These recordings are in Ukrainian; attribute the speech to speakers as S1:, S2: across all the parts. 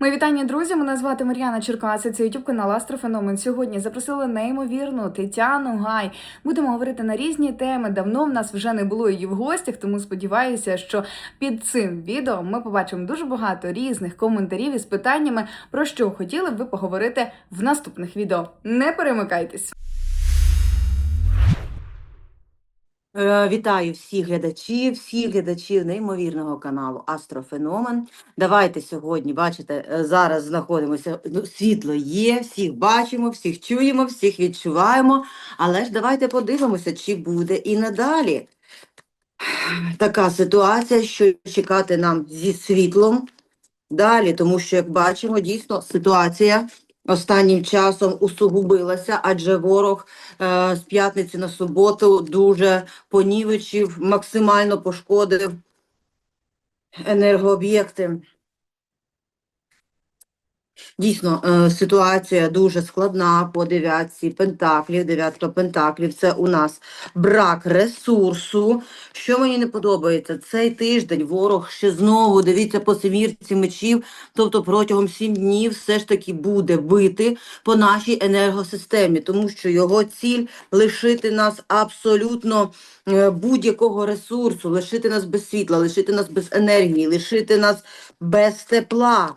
S1: Мої вітання, друзі. Мене звати Мар'яна Черкаси. Це youtube канал Астрофеномен. Сьогодні запросили неймовірну Тетяну Гай. Будемо говорити на різні теми. Давно в нас вже не було її в гостях, тому сподіваюся, що під цим відео ми побачимо дуже багато різних коментарів із питаннями, про що хотіли б ви поговорити в наступних відео. Не перемикайтесь.
S2: Вітаю всіх глядачів, всіх глядачів неймовірного каналу Астрофеномен. Давайте сьогодні, бачите, е, зараз знаходимося, ну, світло є, всіх бачимо, всіх чуємо, всіх відчуваємо. Але ж давайте подивимося, чи буде і надалі така ситуація, що чекати нам зі світлом далі, тому що, як бачимо, дійсно ситуація останнім часом усугубилася, адже ворог е, з п'ятниці на суботу дуже понівечив, максимально пошкодив енергооб'єкти. Дійсно, е, ситуація дуже складна по дев'ятці пентаклів. Дев'ятка пентаклів це у нас брак ресурсу. Що мені не подобається, цей тиждень ворог ще знову дивіться по семірці мечів, тобто протягом сім днів все ж таки буде бити по нашій енергосистемі, тому що його ціль лишити нас абсолютно е, будь-якого ресурсу, лишити нас без світла, лишити нас без енергії, лишити нас без тепла.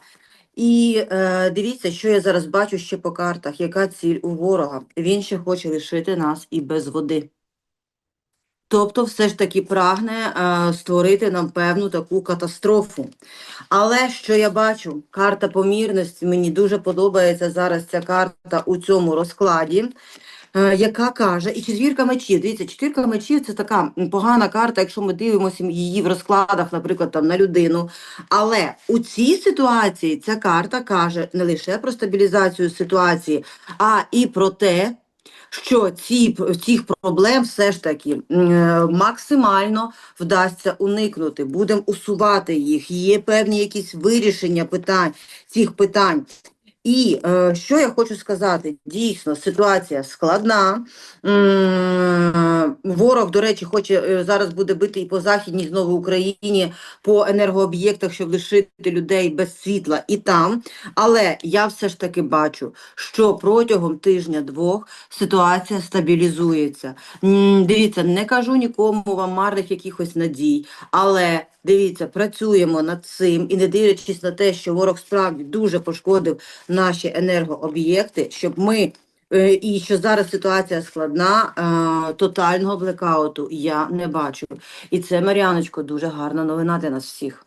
S2: І е, дивіться, що я зараз бачу ще по картах, яка ціль у ворога. Він ще хоче лишити нас і без води. Тобто, все ж таки прагне е, створити нам певну таку катастрофу. Але що я бачу? Карта помірності, мені дуже подобається зараз ця карта у цьому розкладі. Е, Яка каже, і четвірка мечів. Дивіться, четвірка мечів це така погана карта, якщо ми дивимося її в розкладах, наприклад, там на людину. Але у цій ситуації ця карта каже не лише про стабілізацію ситуації, а і про те, що ці, цих проблем все ж таки е, максимально вдасться уникнути. Будемо усувати їх. Є певні якісь вирішення питань цих питань. І е, що я хочу сказати, дійсно ситуація складна. Ворог, до речі, хоче е, зараз буде бити і по західній знову Україні по енергооб'єктах, щоб лишити людей без світла і там. Але я все ж таки бачу, що протягом тижня-двох ситуація стабілізується. М, Дивіться, не кажу нікому вам марних якихось надій, але дивіться, працюємо над цим і не дивлячись на те, що ворог справді дуже пошкодив наші енергооб'єкти, щоб ми. е, І що зараз ситуація складна, е, тотального блекауту я не бачу. І це, Маріаночко дуже гарна новина для нас всіх.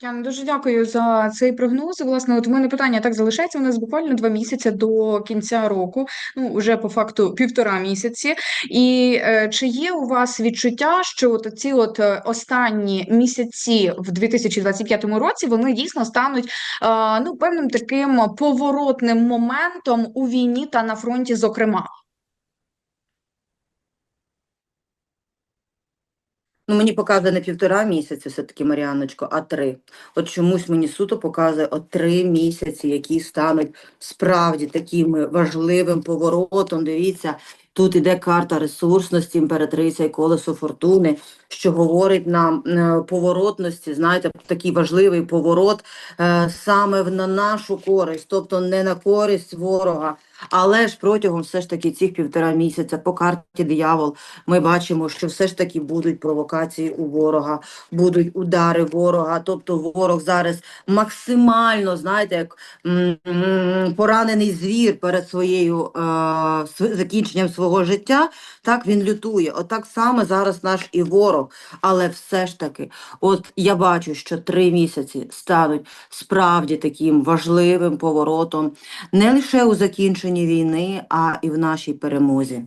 S1: Яна, дуже дякую за цей прогноз. Власне, от у мене питання так залишається. У нас буквально два місяці до кінця року, ну вже по факту півтора місяці. І е, чи є у вас відчуття, що от ці от е, останні місяці в 2025 році вони дійсно стануть е, ну певним таким поворотним моментом у війні та на фронті, зокрема?
S2: Ну, мені показує не півтора місяці, все-таки, Маріаночко, а три. От чомусь мені суто показує от три місяці, які стануть справді таким важливим поворотом. Дивіться, тут іде карта ресурсності, імператриця і колесо фортуни, що говорить нам е, поворотності, знаєте, такий важливий поворот е, саме на нашу користь, тобто не на користь ворога. Але ж протягом все ж таки цих півтора місяця по карті диявол ми бачимо, що все ж таки будуть провокації у ворога, будуть удари ворога. Тобто ворог зараз максимально, знаєте, як поранений звір перед своєю е, закінченням свого життя, так він лютує. Отак саме зараз наш і ворог. Але все ж таки, от я бачу, що три місяці стануть справді таким важливим поворотом не лише у закінченні війни, а і в нашій перемозі.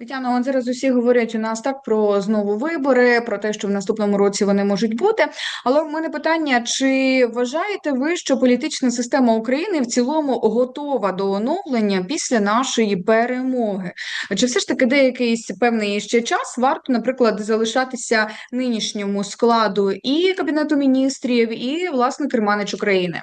S1: Тетяно, от зараз усі говорять у нас так про знову вибори, про те, що в наступному році вони можуть бути. Але в мене питання: чи вважаєте ви, що політична система України в цілому готова до оновлення після нашої перемоги? Чи все ж таки деякий певний ще час варто, наприклад, залишатися нинішньому складу і Кабінету міністрів, і власне керманич України?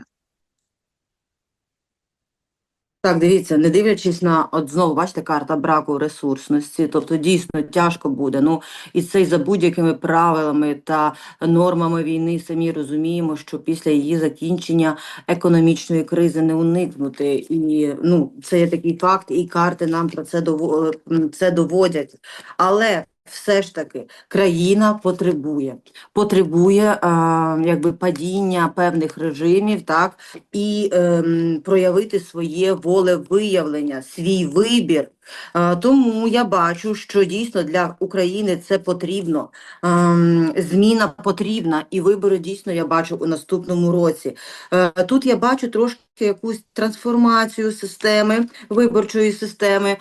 S2: Так, дивіться, не дивлячись на от знову, бачите, карта браку ресурсності, тобто дійсно тяжко буде. Ну і це за будь-якими правилами та нормами війни самі розуміємо, що після її закінчення економічної кризи не уникнути. І ну це є такий факт, і карти нам про це дово- це доводять. Але все ж таки країна потребує, потребує а, якби падіння певних режимів, так і ем, проявити своє волевиявлення, свій вибір. Е, Тому я бачу, що дійсно для України це потрібно. Ем, Зміна потрібна, і вибори дійсно я бачу у наступному році. Е, Тут я бачу трошки якусь трансформацію системи, виборчої системи,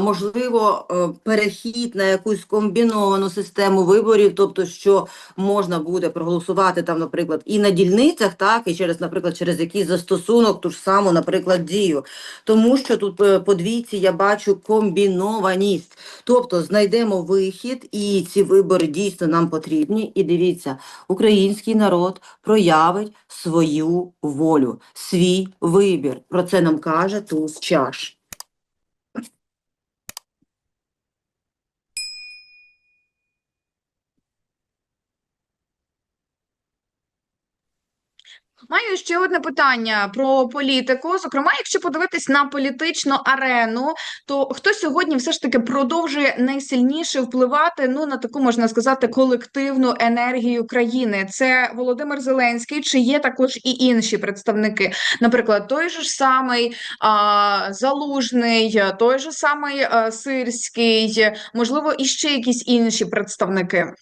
S2: можливо, е, перехід на якусь комбіновану систему виборів, тобто, що можна буде проголосувати там, наприклад, і на дільницях, так, і через, наприклад, через якийсь застосунок, ту ж саму, наприклад, дію. Тому що тут по двійці я бачу комбінованість. Тобто знайдемо вихід, і ці вибори дійсно нам потрібні. І дивіться, український народ проявить свою волю, свій вибір. Про це нам каже туз чаш.
S1: Маю ще одне питання про політику. Зокрема, якщо подивитись на політичну арену, то хто сьогодні все ж таки продовжує найсильніше впливати ну на таку можна сказати колективну енергію країни? Це Володимир Зеленський, чи є також і інші представники? Наприклад, той же ж самий а, Залужний, той же самий а, Сирський, можливо, і ще якісь інші представники.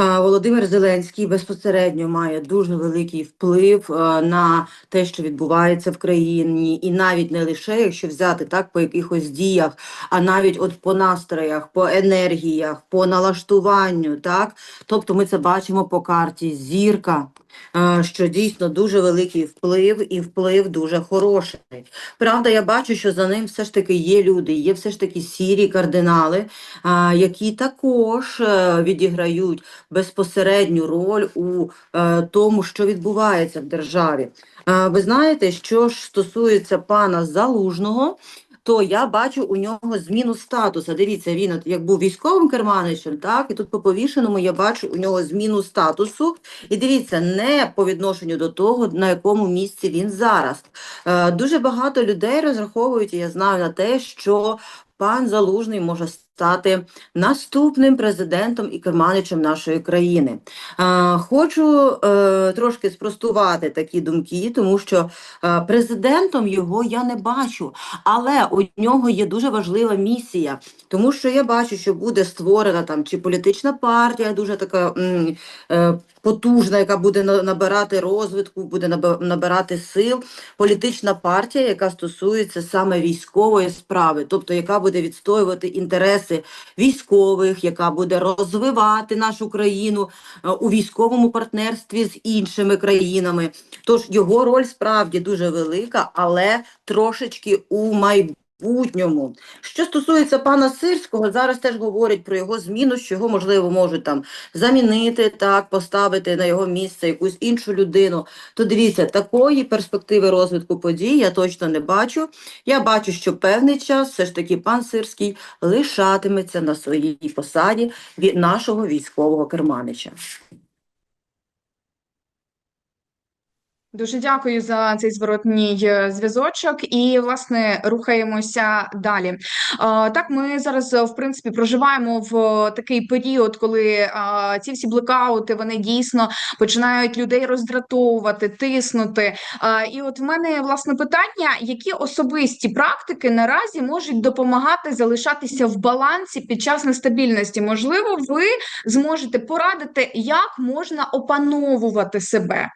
S2: Володимир Зеленський безпосередньо має дуже великий вплив на те, що відбувається в країні, і навіть не лише якщо взяти так по якихось діях, а навіть от по настроях, по енергіях, по налаштуванню, так. Тобто ми це бачимо по карті зірка, що дійсно дуже великий вплив і вплив дуже хороший. Правда, я бачу, що за ним все ж таки є люди, є все ж таки сірі кардинали, які також е, відіграють безпосередню роль у е, тому, що відбувається в державі. Ви знаєте, що ж стосується пана Залужного, то я бачу у нього зміну статусу. Дивіться, він от як був військовим керманичем, так, і тут по повішеному я бачу у нього зміну статусу. І дивіться, не по відношенню до того, на якому місці він зараз. Е, дуже багато людей розраховують, і я знаю на те, що пан Залужний може стати наступним президентом і керманичем нашої країни. Хочу е, трошки спростувати такі думки, тому що е, президентом його я не бачу, але у нього є дуже важлива місія, тому що я бачу, що буде створена там чи політична партія, дуже така е, потужна, яка буде набирати розвитку, буде набирати сил. Політична партія, яка стосується саме військової справи, тобто яка буде відстоювати інтереси військових, яка буде розвивати нашу країну е, у військовому партнерстві з іншими країнами. Тож його роль справді дуже велика, але трошечки у майбутньому. Що стосується пана Сирського, зараз теж говорять про його зміну, що його можливо можуть там замінити, так поставити на його місце якусь іншу людину. То дивіться, такої перспективи розвитку подій я точно не бачу. Я бачу, що певний час все ж таки пан Сирський лишатиметься на своїй посаді від нашого військового керманича.
S1: Дуже дякую за цей зворотній е, зв'язочок, і власне рухаємося далі. Е, Так, ми зараз е, в принципі проживаємо в такий період, коли ці всі блекаути вони дійсно починають людей роздратовувати, тиснути. І от в мене власне питання: які особисті практики наразі можуть допомагати залишатися в балансі під час нестабільності? Можливо, ви зможете порадити, як можна опановувати себе.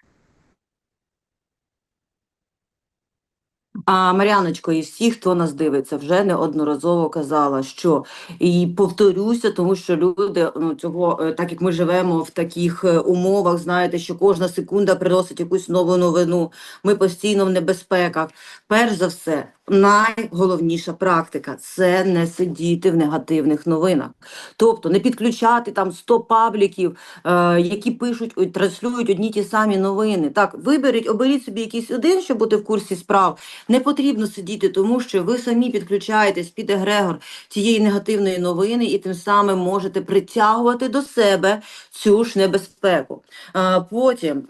S2: А Мар'яночко, і всі, хто нас дивиться, вже неодноразово казала, що і повторюся, тому що люди ну цього, е, так як ми живемо в таких е, умовах, знаєте, що кожна секунда приносить якусь нову новину. Ми постійно в небезпеках. Перш за все, найголовніша практика це не сидіти в негативних новинах. Тобто не підключати там 100 пабліків, е, які пишуть, транслюють одні ті самі новини. Так, виберіть, оберіть собі якийсь один, щоб бути в курсі справ. Не потрібно сидіти, тому що ви самі підключаєтесь під егрегор тієї негативної новини, і тим самим можете притягувати до себе цю ж небезпеку. Е, Потім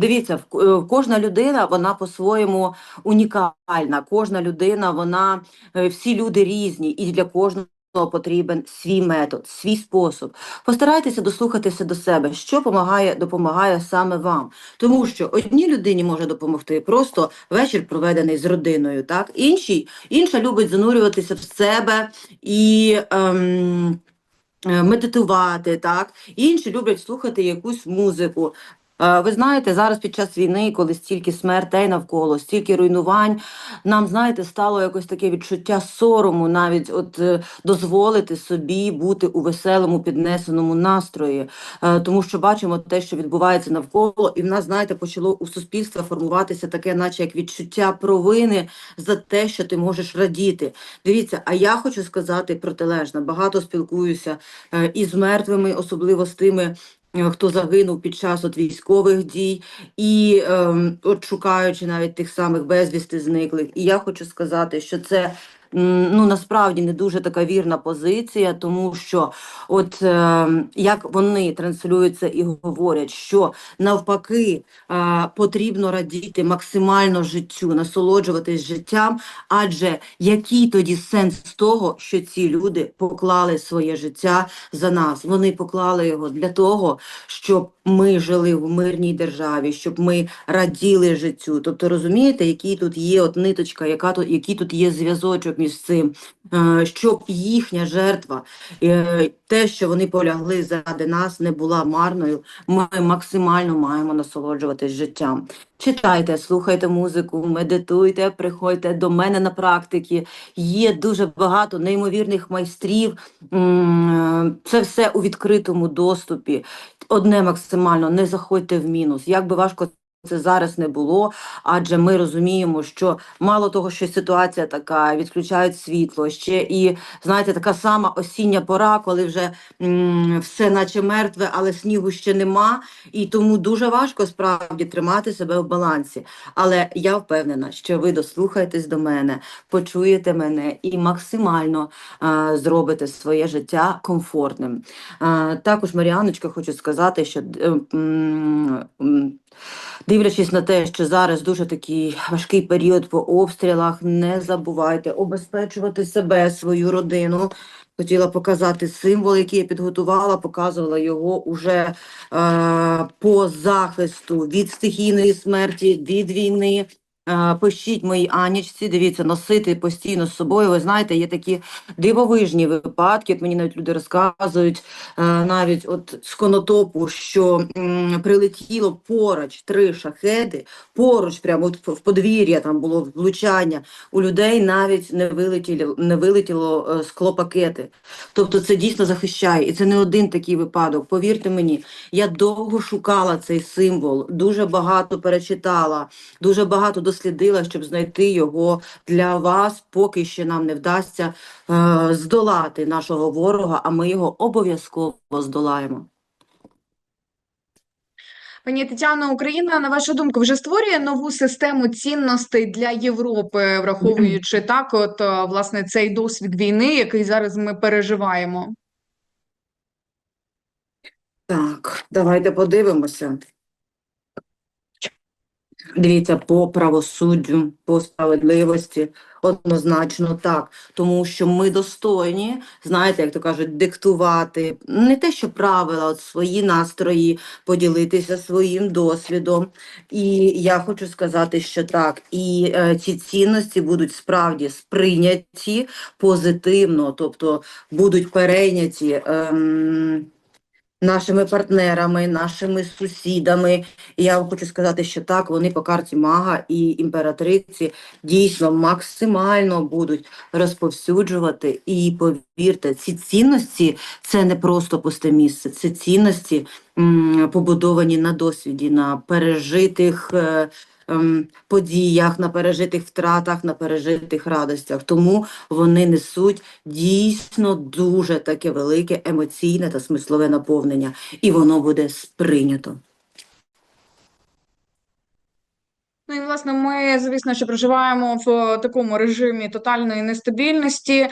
S2: дивіться, в- е, кожна людина вона по-своєму унікальна. Кожна людина, вона е, всі люди різні, і для кожного. Потрібен свій метод, свій спосіб. Постарайтеся дослухатися до себе, що допомагає, допомагає саме вам. Тому що одній людині може допомогти просто вечір проведений з родиною, так іншій інша любить занурюватися в себе і ем, е, медитувати, так інші люблять слухати якусь музику. Е, Ви знаєте, зараз під час війни, коли стільки смертей навколо, стільки руйнувань, нам, знаєте, стало якось таке відчуття сорому, навіть от е, дозволити собі бути у веселому піднесеному настрої, Е, тому що бачимо те, що відбувається навколо, і в нас, знаєте, почало у суспільства формуватися таке, наче як відчуття провини за те, що ти можеш радіти. Дивіться, а я хочу сказати протилежне. Багато спілкуюся із мертвими, особливо з тими. Е, Хто загинув під час от військових дій, і ем, от шукаючи навіть тих самих безвісти зниклих. І я хочу сказати, що це ну насправді не дуже така вірна позиція, тому що от е, як вони транслюються і говорять, що навпаки е, потрібно радіти максимально життю, насолоджуватись життям, адже який тоді сенс того, що ці люди поклали своє життя за нас? Вони поклали його для того, щоб ми жили в мирній державі, щоб ми раділи життю. Тобто, розумієте, який тут є от ниточка, яка тут, який тут є зв'язочок між цим, Е, щоб їхня жертва, е, те, що вони полягли заради нас, не була марною. Ми максимально маємо насолоджуватись життям. Читайте, слухайте музику, медитуйте, приходьте до мене на практики. Є дуже багато неймовірних майстрів. Е, Це все у відкритому доступі. Одне максимально не заходьте в мінус. Як би важко це зараз не було, адже ми розуміємо, що мало того, що ситуація така, відключають світло, ще і знаєте, така сама осіння пора, коли вже м, все наче мертве, але снігу ще нема, і тому дуже важко справді тримати себе в балансі. Але я впевнена, що ви дослухаєтесь до мене, почуєте мене і максимально е, зробите своє життя комфортним. Е, також, Маріаночка, хочу сказати, що е, Дивлячись на те, що зараз дуже такий важкий період по обстрілах, не забувайте обезпечувати себе, свою родину. Хотіла показати символ, який я підготувала, показувала його уже е, по захисту від стихійної смерті, від війни. Е, Пишіть моїй Анічці, дивіться, носити постійно з собою. Ви знаєте, є такі дивовижні випадки. От мені навіть люди розказують, е, навіть от з конотопу, що прилетіло поруч три шахеди, поруч, прямо от в подвір'я там було влучання. У людей навіть не вилетіло, не вилетіло е, склопакети. Тобто це дійсно захищає. І це не один такий випадок. Повірте мені, я довго шукала цей символ, дуже багато перечитала, дуже багато дослідила, щоб знайти його для вас, поки ще нам не вдасться е, здолати нашого ворога, а ми його обов'язково здолаємо.
S1: Пані Тетяно, Україна, на вашу думку, вже створює нову систему цінностей для Європи, враховуючи так, от е, власне цей досвід війни, який зараз ми переживаємо.
S2: Так, давайте подивимося. Дивіться, по правосуддю, по справедливості, однозначно так. Тому що ми достойні, знаєте, як то кажуть, диктувати не те, що правила, от свої настрої, поділитися своїм досвідом. І я хочу сказати, що так, і е, ці цінності будуть справді сприйняті позитивно, тобто будуть перейняті. Ем, Нашими партнерами, нашими сусідами. І я хочу сказати, що так, вони по карті мага і імператриці дійсно максимально будуть розповсюджувати. І повірте, ці цінності це не просто пусте місце, це цінності, побудовані на досвіді, на пережитих е, ем, подіях, на пережитих втратах, на пережитих радостях. Тому вони несуть дійсно дуже таке велике емоційне та смислове наповнення, і воно буде сприйнято.
S1: Ну і власне, ми, звісно, що проживаємо в такому режимі тотальної нестабільності.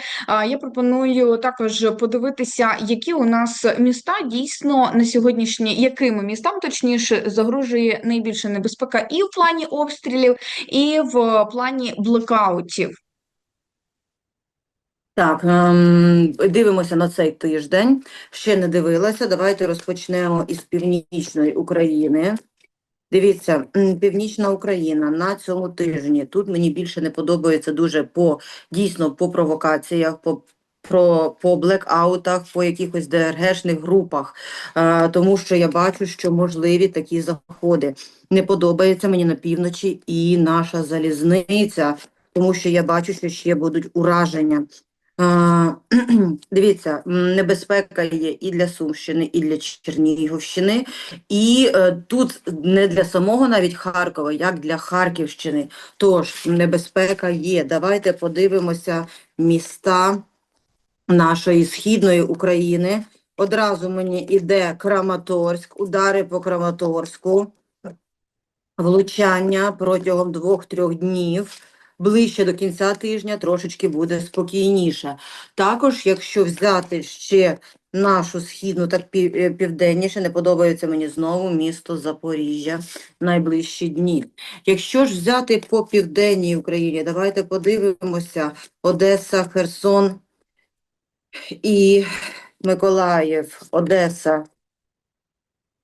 S1: Я пропоную також подивитися, які у нас міста дійсно на сьогоднішні, якими містам точніше загрожує найбільша небезпека і в плані обстрілів, і в плані блекаутів.
S2: Так, ем, дивимося на цей тиждень. Ще не дивилася. Давайте розпочнемо із північної України. Дивіться, Північна Україна на цьому тижні. Тут мені більше не подобається дуже по дійсно по провокаціях, по про по блекаутах, по якихось ДРГшних групах, е, тому що я бачу, що можливі такі заходи. Не подобається мені на півночі і наша залізниця, тому що я бачу, що ще будуть ураження. Дивіться, небезпека є і для Сумщини, і для Чернігівщини, і е, тут не для самого навіть Харкова, як для Харківщини. Тож небезпека є. Давайте подивимося міста нашої східної України. Одразу мені іде Краматорськ, удари по Краматорську, влучання протягом двох-трьох днів. Ближче до кінця тижня трошечки буде спокійніше. Також, якщо взяти ще нашу східну та е, південніше, не подобається мені знову місто Запоріжжя найближчі дні. Якщо ж взяти по південній Україні, давайте подивимося Одеса, Херсон і Миколаїв, Одеса.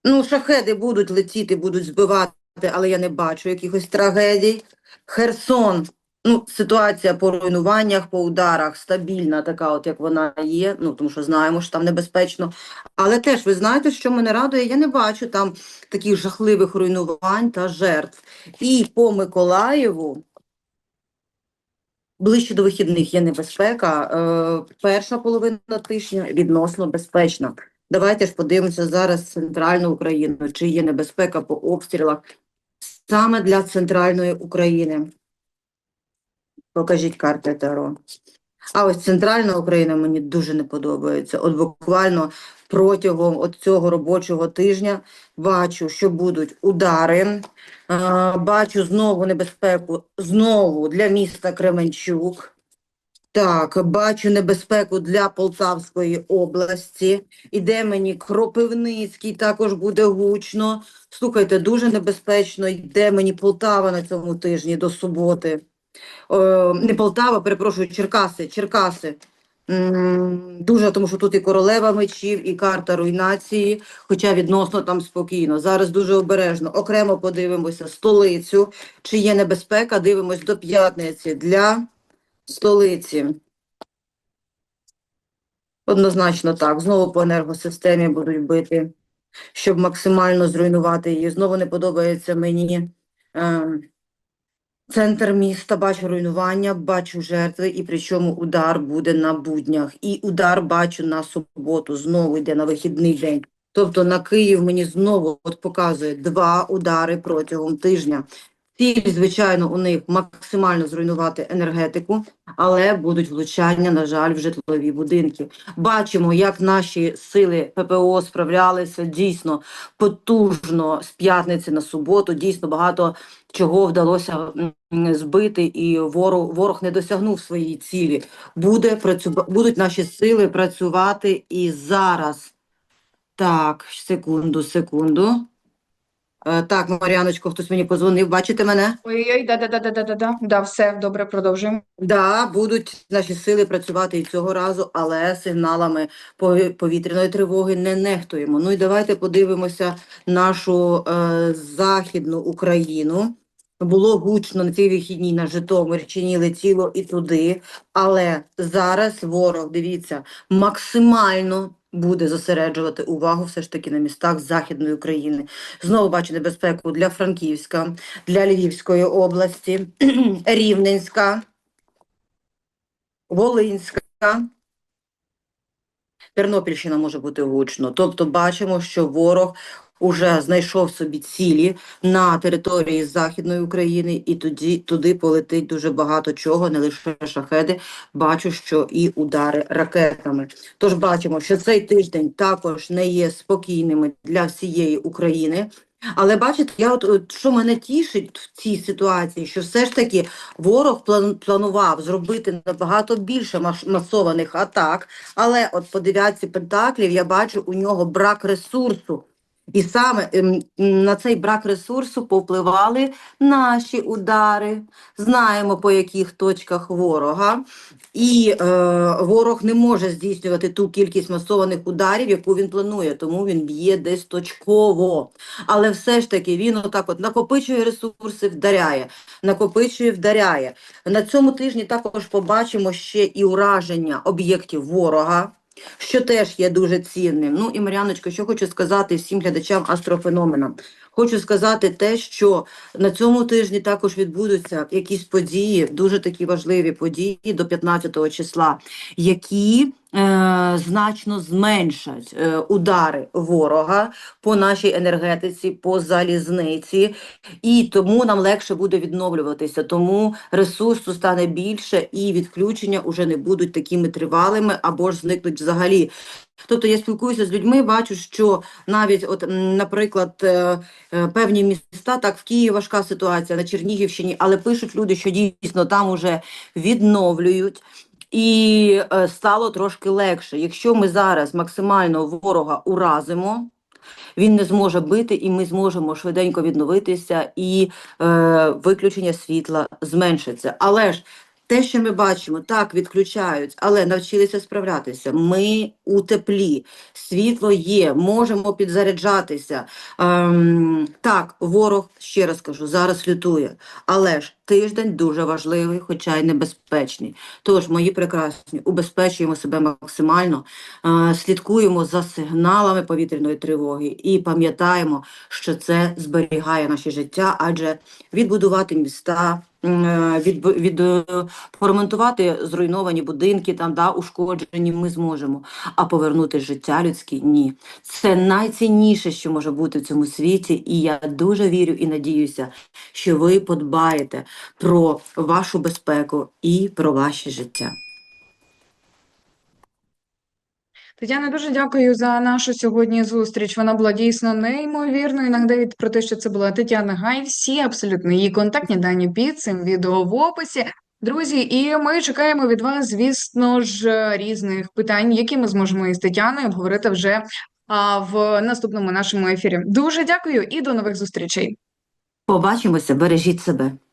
S2: Ну, шахеди будуть летіти, будуть збивати, але я не бачу якихось трагедій. Херсон. Ну, ситуація по руйнуваннях, по ударах стабільна, така, от як вона є. Ну, тому що знаємо, що там небезпечно. Але теж ви знаєте, що мене радує, я не бачу там таких жахливих руйнувань та жертв. І по Миколаєву ближче до вихідних є небезпека. Е, перша половина тижня відносно безпечна. Давайте ж подивимося зараз центральну Україну, чи є небезпека по обстрілах саме для центральної України. Покажіть карти Таро. А ось центральна Україна мені дуже не подобається. От буквально протягом от цього робочого тижня бачу, що будуть удари. Бачу знову небезпеку знову для міста Кременчук. Так, бачу небезпеку для Полтавської області. Іде мені Кропивницький, також буде гучно. Слухайте, дуже небезпечно йде мені Полтава на цьому тижні до суботи. Не Полтава, перепрошую, Черкаси, Черкаси. Дуже, тому що тут і королева мечів, і карта руйнації, хоча відносно там спокійно. Зараз дуже обережно. Окремо подивимося столицю, чи є небезпека, дивимось до п'ятниці для столиці. Однозначно так. Знову по енергосистемі будуть бити, щоб максимально зруйнувати її. Знову не подобається мені. Е, Центр міста, бачу руйнування, бачу жертви, і причому удар буде на буднях. І удар бачу на суботу, знову йде на вихідний день. Тобто на Київ мені знову от показує два удари протягом тижня. Ціль, звичайно, у них максимально зруйнувати енергетику, але будуть влучання, на жаль, в житлові будинки. Бачимо, як наші сили ППО справлялися дійсно потужно з п'ятниці на суботу. Дійсно багато чого вдалося збити, і ворог, ворог не досягнув своєї цілі. Буде працю... Будуть наші сили працювати і зараз. Так, секунду, секунду. Е, Так, Мар'яночко, хтось мені позвонив. Бачите мене?
S1: Ой-ой, да-да-да-да-да-да. Да, все добре, продовжуємо.
S2: Да, будуть наші сили працювати і цього разу, але сигналами пові- повітряної тривоги не нехтуємо. Ну і давайте подивимося нашу е, західну Україну. Було гучно на цій вихідній на Житомирщині, летіло і туди, але зараз ворог, дивіться, максимально буде зосереджувати увагу все ж таки на містах Західної України. Знову бачу небезпеку для Франківська, для Львівської області, Рівненська. Волинська, Тернопільщина може бути гучно. Тобто бачимо, що ворог уже знайшов собі цілі на території Західної України, і тоді туди полетить дуже багато чого, не лише шахеди. Бачу, що і удари ракетами. Тож бачимо, що цей тиждень також не є спокійними для всієї України. Але бачите, я от, от що мене тішить в цій ситуації, що все ж таки ворог план, планував зробити набагато більше маш- масованих атак, але от по дев'ятці пентаклів я бачу у нього брак ресурсу. І саме ем, на цей брак ресурсу повпливали наші удари. Знаємо по яких точках ворога. І е, ворог не може здійснювати ту кількість масованих ударів, яку він планує, тому він б'є десь точково. Але все ж таки він отак от накопичує ресурси, вдаряє, накопичує, вдаряє. На цьому тижні також побачимо ще і ураження об'єктів ворога. Що теж є дуже цінним. Ну і Мар'яночко, що хочу сказати всім глядачам астрофеномена. Хочу сказати те, що на цьому тижні також відбудуться якісь події, дуже такі важливі події до 15 числа, які значно зменшать е, удари ворога по нашій енергетиці, по залізниці, і тому нам легше буде відновлюватися. Тому ресурсу стане більше, і відключення вже не будуть такими тривалими або ж зникнуть взагалі. Тобто я спілкуюся з людьми, бачу, що навіть, от, наприклад, е, е, певні міста, так в Києві важка ситуація, на Чернігівщині, але пишуть люди, що дійсно там уже відновлюють. І е, стало трошки легше. Якщо ми зараз максимально ворога уразимо, він не зможе бити, і ми зможемо швиденько відновитися, і е, виключення світла зменшиться. Але ж те, що ми бачимо, так відключають, але навчилися справлятися. Ми у теплі, світло є, можемо підзаряджатися. Ем, так, ворог, ще раз кажу, зараз лютує, але ж тиждень дуже важливий, хоча й небезпечний. Тож, мої прекрасні, убезпечуємо себе максимально, е, слідкуємо за сигналами повітряної тривоги і пам'ятаємо, що це зберігає наше життя, адже відбудувати міста. е, Від, від, е, поремонтувати зруйновані будинки, там да, ушкоджені ми зможемо. А повернути життя людське ні. Це найцінніше, що може бути в цьому світі, і я дуже вірю і надіюся, що ви подбаєте про вашу безпеку і про ваше життя.
S1: Тетяна, дуже дякую за нашу сьогодні зустріч. Вона була дійсно неймовірною. Нагадаю про те, що це була Тетяна Гай. Всі абсолютно її контактні дані під цим відео в описі. Друзі, і ми чекаємо від вас, звісно ж, різних питань, які ми зможемо із Тетяною обговорити вже в наступному нашому ефірі. Дуже дякую і до нових зустрічей.
S2: Побачимося, бережіть себе.